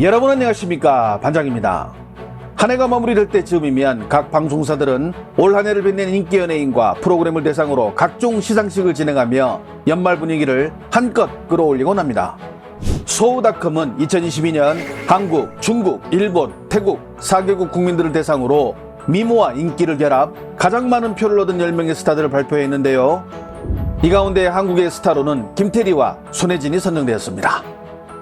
여러분 안녕하십니까 반장입니다. 한 해가 마무리될 때쯤이면 각 방송사들은 올 한 해를 빛낸 인기 연예인과 프로그램을 대상으로 각종 시상식을 진행하며 연말 분위기를 한껏 끌어올리곤 합니다. 소우닷컴은 2022년 한국, 중국, 일본, 태국 4개국 국민들을 대상으로 미모와 인기를 결합 가장 많은 표를 얻은 10명의 스타들을 발표했는데요. 이 가운데 한국의 스타로는 김태리와 손혜진이 선정되었습니다.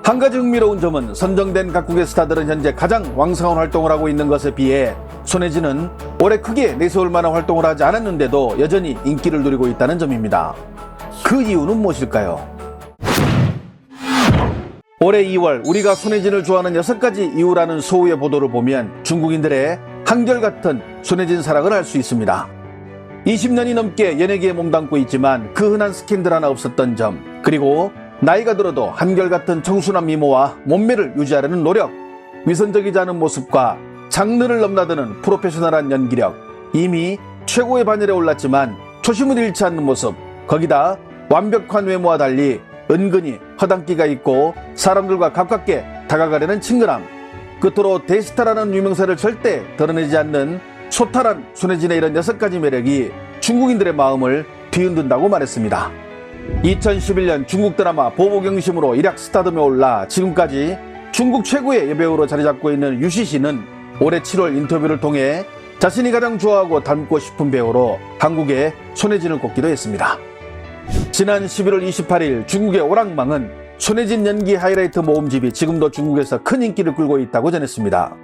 한 가지 흥미로운 점은 선정된 각국의 스타들은 현재 가장 왕성한 활동을 하고 있는 것에 비해 손혜진은 올해 크게 내세울 만한 활동을 하지 않았는데도 여전히 인기를 누리고 있다는 점입니다. 그 이유는 무엇일까요? 올해 2월 우리가 손혜진을 좋아하는 6가지 이유라는 소우의 보도를 보면 중국인들의 한결같은 손혜진 사랑을 알 수 있습니다. 20년이 넘게 연예계에 몸담고 있지만 그 흔한 스캔들 하나 없었던 점 그리고 나이가 들어도 한결같은 청순한 미모와 몸매를 유지하려는 노력 위선적이지 않은 모습과 장르를 넘나드는 프로페셔널한 연기력 이미 최고의 반열에 올랐지만 초심을 잃지 않는 모습 거기다 완벽한 외모와 달리 은근히 허당기가 있고 사람들과 가깝게 다가가려는 친근함 끝으로 대스타라는 유명세를 절대 드러내지 않는 소탈한 손혜진의 이런 여섯 가지 매력이 중국인들의 마음을 뒤흔든다고 말했습니다. 2011년 중국 드라마 보보경심으로 일약 스타덤에 올라 지금까지 중국 최고의 여배우로 자리 잡고 있는 유시 씨는 올해 7월 인터뷰를 통해 자신이 가장 좋아하고 닮고 싶은 배우로 한국의 손혜진을 꼽기도 했습니다. 지난 11월 28일 중국의 오랑망은 손혜진 연기 하이라이트 모음집이 지금도 중국에서 큰 인기를 끌고 있다고 전했습니다.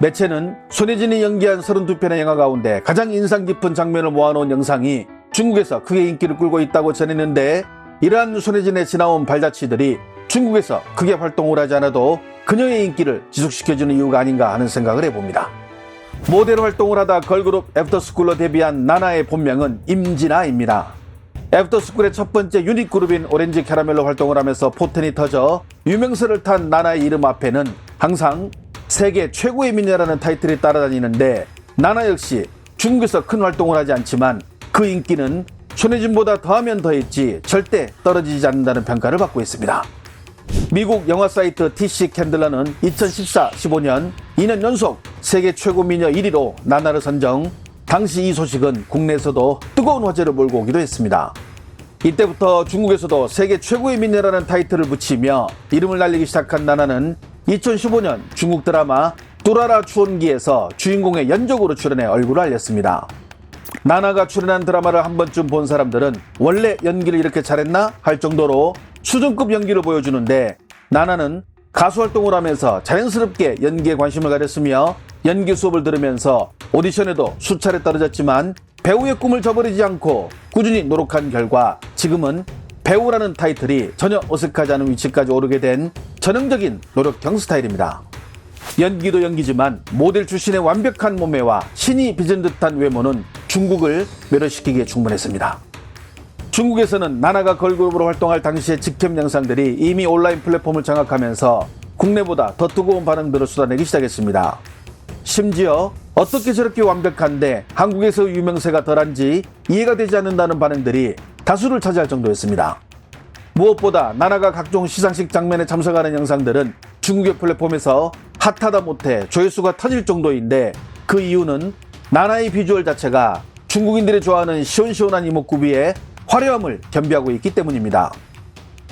매체는 손혜진이 연기한 32편의 영화 가운데 가장 인상 깊은 장면을 모아놓은 영상이 중국에서 크게 인기를 끌고 있다고 전했는데 이러한 손혜진의 지나온 발자취들이 중국에서 크게 활동을 하지 않아도 그녀의 인기를 지속시켜주는 이유가 아닌가 하는 생각을 해봅니다. 모델 활동을 하다 걸그룹 애프터스쿨로 데뷔한 나나의 본명은 임진아입니다. 애프터스쿨의 첫 번째 유닛 그룹인 오렌지 캐러멜로 활동을 하면서 포텐이 터져 유명세를 탄 나나의 이름 앞에는 항상 세계 최고의 미녀라는 타이틀이 따라다니는데 나나 역시 중국에서 큰 활동을 하지 않지만 그 인기는 손혜진보다 더하면 더했지 절대 떨어지지 않는다는 평가를 받고 있습니다. 미국 영화 사이트 TC 캔들러는 2014-15년 2년 연속 세계 최고 미녀 1위로 나나를 선정 당시 이 소식은 국내에서도 뜨거운 화제를 몰고 오기도 했습니다. 이때부터 중국에서도 세계 최고의 미녀라는 타이틀을 붙이며 이름을 날리기 시작한 나나는 2015년 중국 드라마 뚜라라 추원기에서 주인공의 연적으로 출연해 얼굴을 알렸습니다. 나나가 출연한 드라마를 한 번쯤 본 사람들은 원래 연기를 이렇게 잘했나 할 정도로 수준급 연기를 보여주는데 나나는 가수 활동을 하면서 자연스럽게 연기에 관심을 가졌으며 연기 수업을 들으면서 오디션에도 수차례 떨어졌지만 배우의 꿈을 저버리지 않고 꾸준히 노력한 결과 지금은 배우라는 타이틀이 전혀 어색하지 않은 위치까지 오르게 된 전형적인 노력형 스타일입니다. 연기도 연기지만 모델 출신의 완벽한 몸매와 신이 빚은 듯한 외모는 중국을 매료시키기에 충분했습니다. 중국에서는 나나가 걸그룹으로 활동할 당시의 직캠 영상들이 이미 온라인 플랫폼을 장악하면서 국내보다 더 뜨거운 반응들을 쏟아내기 시작했습니다. 심지어 어떻게 저렇게 완벽한데 한국에서 유명세가 덜한지 이해가 되지 않는다는 반응들이 다수를 차지할 정도였습니다. 무엇보다 나나가 각종 시상식 장면에 참석하는 영상들은 중국의 플랫폼에서 핫하다 못해 조회수가 터질 정도인데 그 이유는 나나의 비주얼 자체가 중국인들이 좋아하는 시원시원한 이목구비에 화려함을 겸비하고 있기 때문입니다.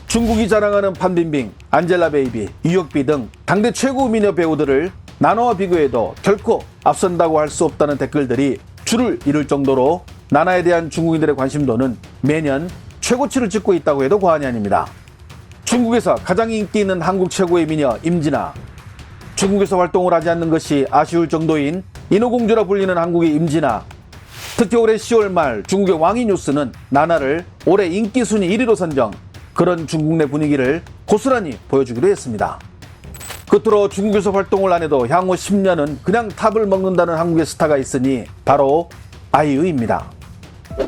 중국이 자랑하는 판빈빙, 안젤라 베이비, 유혁비 등 당대 최고 미녀 배우들을 나나와 비교해도 결코 앞선다고 할 수 없다는 댓글들이 줄을 이룰 정도로 나나에 대한 중국인들의 관심도는 매년 최고치를 찍고 있다고 해도 과언이 아닙니다. 중국에서 가장 인기 있는 한국 최고의 미녀 임진아. 중국에서 활동을 하지 않는 것이 아쉬울 정도인 인어공주라 불리는 한국의 임진아. 특히 올해 10월 말 중국의 왕이 뉴스는 나나를 올해 인기 순위 1위로 선정. 그런 중국 내 분위기를 고스란히 보여주기로 했습니다. 끝으로 중국에서 활동을 안 해도 향후 10년은 그냥 탑을 먹는다는 한국의 스타가 있으니 바로 아이유입니다.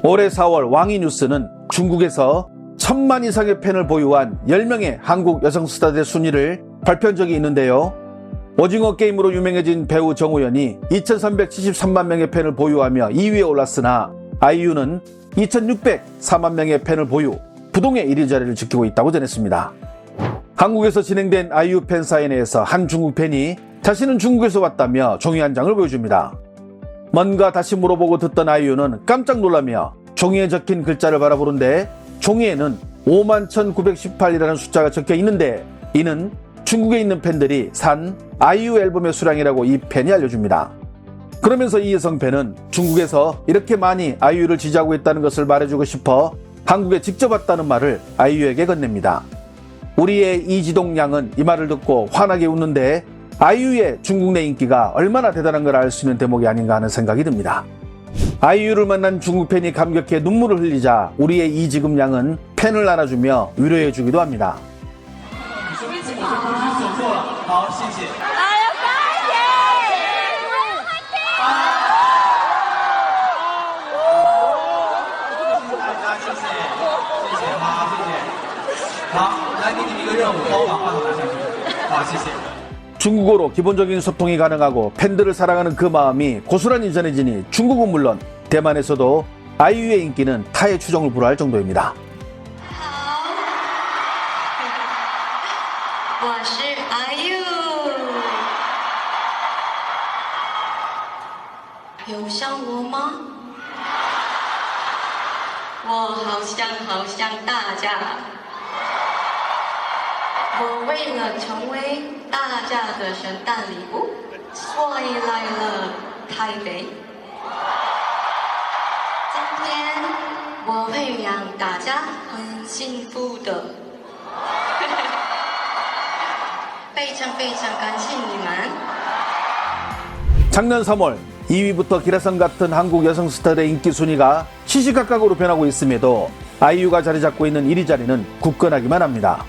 올해 4월 왕이 뉴스는 중국에서 천만 이상의 팬을 보유한 10명의 한국 여성 스타들의 순위를 발표한 적이 있는데요. 오징어 게임으로 유명해진 배우 정우현이 2373만 명의 팬을 보유하며 2위에 올랐으나 아이유는 2604만 명의 팬을 보유, 부동의 1위 자리를 지키고 있다고 전했습니다. 한국에서 진행된 아이유 팬 사인회에서 한 중국 팬이 자신은 중국에서 왔다며 종이 한 장을 보여줍니다. 뭔가 다시 물어보고 듣던 아이유는 깜짝 놀라며 종이에 적힌 글자를 바라보는데 종이에는 51,918이라는 숫자가 적혀 있는데 이는 중국에 있는 팬들이 산 아이유 앨범의 수량이라고 이 팬이 알려줍니다. 그러면서 이 여성 팬은 중국에서 이렇게 많이 아이유를 지지하고 있다는 것을 말해주고 싶어 한국에 직접 왔다는 말을 아이유에게 건넵니다. 우리의 이지동 양은 이 말을 듣고 환하게 웃는데 아이유의 중국 내 인기가 얼마나 대단한 걸 알 수 있는 대목이 아닌가 하는 생각이 듭니다. 아이유를 만난 중국 팬이 감격해 눈물을 흘리자 우리의 이지금 양은 팬을 안아주며 위로해 주기도 합니다. 好，谢谢。哎呀，发大家谢谢，谢谢，好，谢谢。好，来给你们一个任务，帮我把话筒拿下去。好，谢谢。 중국어로 기본적인 소통이 가능하고 팬들을 사랑하는 그 마음이 고스란히 전해지니 중국은 물론 대만에서도 아이유의 인기는 타의 추정을 불허할 정도입니다. 我是阿 U，有想我吗？我好想好想大家，我为了成为大家的圣诞礼物，所以来了台北。今天我会让大家很幸福的。 페이창 페이창 간신이만 작년 3월 2위부터 기라성 같은 한국 여성 스타들의 인기 순위가 시시각각으로 변하고 있음에도 아이유가 자리 잡고 있는 1위 자리는 굳건하기만 합니다.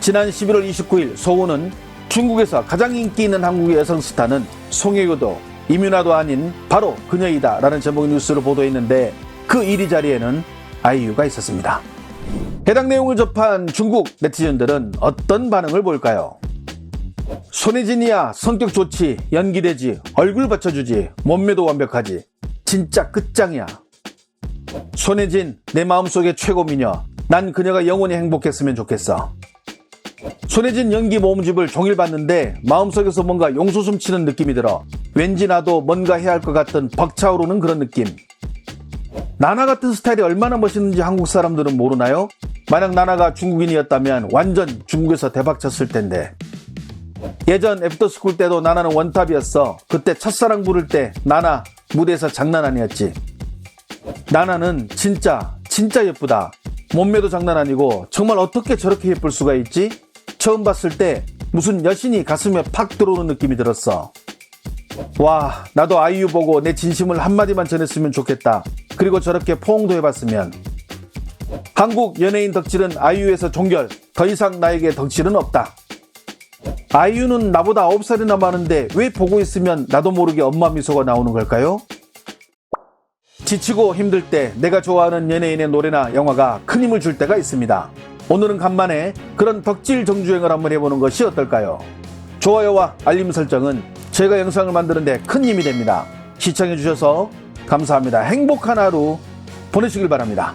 지난 11월 29일 소우는 중국에서 가장 인기 있는 한국 여성 스타는 송혜교도 이민아도 아닌 바로 그녀이다 라는 제목의 뉴스를 보도했는데 그 1위 자리에는 아이유가 있었습니다. 해당 내용을 접한 중국 네티즌들은 어떤 반응을 볼까요? 손혜진이야 성격 좋지 연기되지 얼굴 받쳐주지 몸매도 완벽하지. 진짜 끝장이야. 손혜진 내 마음속의 최고 미녀. 난 그녀가 영원히 행복했으면 좋겠어. 손혜진 연기 모음집을 종일 봤는데 마음속에서 뭔가 용솟음 치는 느낌이 들어. 왠지 나도 뭔가 해야 할 것 같은 벅차오르는 그런 느낌. 나나 같은 스타일이 얼마나 멋있는지 한국 사람들은 모르나요? 만약 나나가 중국인이었다면 완전 중국에서 대박 쳤을 텐데 예전 애프터스쿨 때도 나나는 원탑이었어. 그때 첫사랑 부를 때 나나 무대에서 장난 아니었지. 나나는 진짜 진짜 예쁘다. 몸매도 장난 아니고 정말 어떻게 저렇게 예쁠 수가 있지? 처음 봤을 때 무슨 여신이 가슴에 팍 들어오는 느낌이 들었어. 와, 나도 아이유 보고 내 진심을 한마디만 전했으면 좋겠다. 그리고 저렇게 포옹도 해봤으면. 한국 연예인 덕질은 아이유에서 종결. 더 이상 나에게 덕질은 없다. 아이유는 나보다 9살이나 많은데 왜 보고 있으면 나도 모르게 엄마 미소가 나오는 걸까요? 지치고 힘들 때 내가 좋아하는 연예인의 노래나 영화가 큰 힘을 줄 때가 있습니다. 오늘은 간만에 그런 덕질 정주행을 한번 해보는 것이 어떨까요? 좋아요와 알림 설정은 제가 영상을 만드는데 큰 힘이 됩니다. 시청해주셔서 감사합니다. 행복한 하루 보내시길 바랍니다.